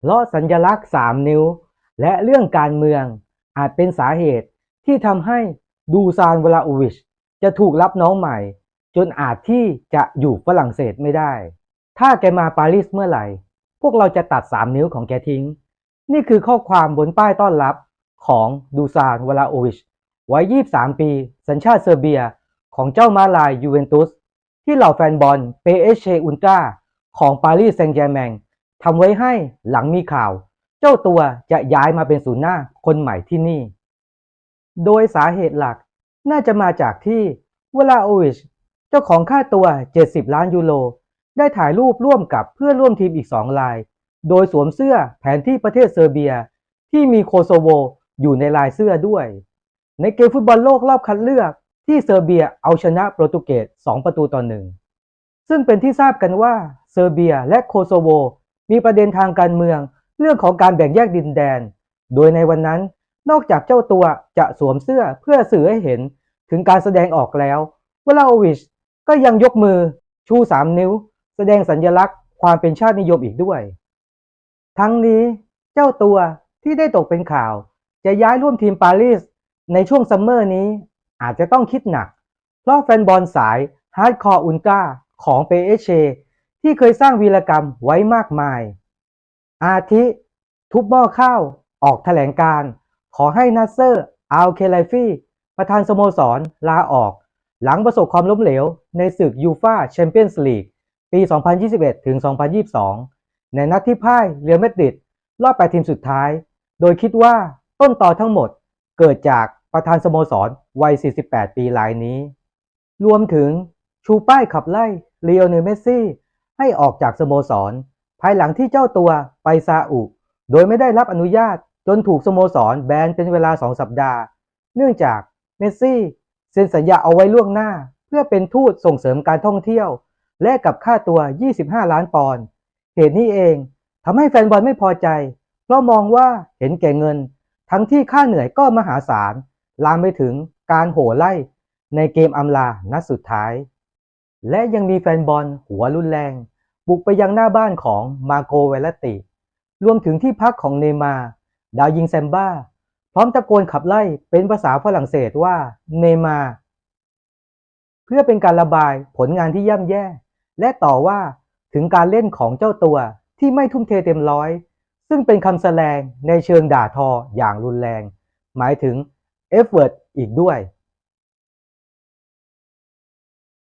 เพราะสัญลักษณ์ 3 นิ้ว และเรื่องการเมืองอาจเป็นสาเหตุที่ทำให้ดูซานวลาอวิช จะถูกรับน้องใหม่ จนอาจที่จะอยู่ฝรั่งเศสไม่ได้ ถ้าแกมาปารีสเมื่อไหร่ พวกเราจะตัด 3 นิ้วของแกทิ้ง นี่คือข้อความบนป้ายต้อนรับของดูซานวลาโอวิชวัย 23 ปี สัญชาติเซอร์เบีย ของเจ้ามาลายยูเวนตุส ที่เหล่าแฟนบอลเปเอเชอุนตราของปารีสแซงต์แจร์แมง ทำไว้ให้หลังมีข่าว เจ้าตัวจะย้ายมาเป็นศูนย์หน้าคนใหม่ที่นี่ โดยสาเหตุหลักน่าจะมาจากที่เวลาโอวิชเจ้าของค่าตัว 70 ล้านยูโรได้ถ่ายรูปร่วมกับเพื่อนร่วมทีมอีก2ราย โดยสวมเสื้อแผนที่ประเทศเซอร์เบีย ที่มีโคโซโวอยู่ในลายเสื้อด้วย ในเกมฟุตบอลโลกรอบคัดเลือกที่เซอร์เบียเอาชนะโปรตุเกส2ประตูต่อหนึ่งซึ่งเป็นที่ทราบกันว่าเซอร์เบียและโคโซโว มีประเด็นทางการเมือง เรื่องของการแบ่งแยกดินแดน โดยในวันนั้น นอกจากเจ้าตัวจะสวมเสื้อเพื่อสื่อให้เห็นถึงการแสดงออกแล้ววลาโอวิชก็ยังยกมือชู3นิ้ว แสดงสัญญลักษณ์ความเป็นชาตินิยมอีกด้วย ทั้งนี้เจ้าตัวที่ได้ตกเป็นข่าว จะย้ายร่วมทีมปารีสในช่วงซัมเมอร์นี้อาจจะต้องคิดหนัก เพราะแฟนบอลสายฮาร์ดคอร์อุลตร้าของเปเอเช ที่เคยสร้างวีรกรรมไว้มากมาย อาทิ ทุบหม้อข้าวออกแถลงการ ขอให้นัสเซอร์อัลเคไลฟีประธานสโมสรลาออก หลังประสบความล้มเหลว ในศึกยูฟาแชมเปี้ยนส์ลีกปี 2021 ถึง 2022 ในนัดที่พ่ายเรอัลมาดริดรอบ8ทีมสุดท้าย โดยคิดว่าต้นตอทั้งหมดเกิดจากประธานสโมสรวัย 48 ปีรายนี้ รวมถึงชูป้ายขับไล่เลโอเนลเมสซี่ ให้ออกจากสโมสร ภายหลังที่เจ้าตัวไปซาอุ โดยไม่ได้รับอนุญาตจนถูกสโมสรแบนเป็นเวลา 2 สัปดาห์ เนื่องจากเมสซี่เซ็นสัญญาเอาไว้ล่วงหน้า เพื่อเป็นทูตส่งเสริมการท่องเที่ยว และกับค่าตัว 25 ล้านปอนด์เหตุนี้เองทำให้แฟนบอลไม่พอใจ เพราะมองว่าเห็นแก่เงิน ทั้งที่ค่าเหนื่อยก็มหาศาลลามไปถึงการโห่ไล่ในเกมอำลานัดสุดท้าย และยังมีแฟนบอลหัวรุนแรง บุกไปยังหน้าบ้านของมาโกเวลติ รวมถึงที่พักของเนย์มา ดาวยิงแซมบ้า พร้อมตะโกนขับไล่เป็นภาษาฝรั่งเศสว่าเนย์มา เพื่อเป็นการระบายผลงานที่ย่ำแย่ และต่อว่าถึงการเล่นของเจ้าตัวที่ไม่ทุ่มเทเต็มร้อย ซึ่งเป็นคำแสลงในเชิงด่าทออย่างรุนแรง หมายถึงเอฟเวิร์ดอีกด้วย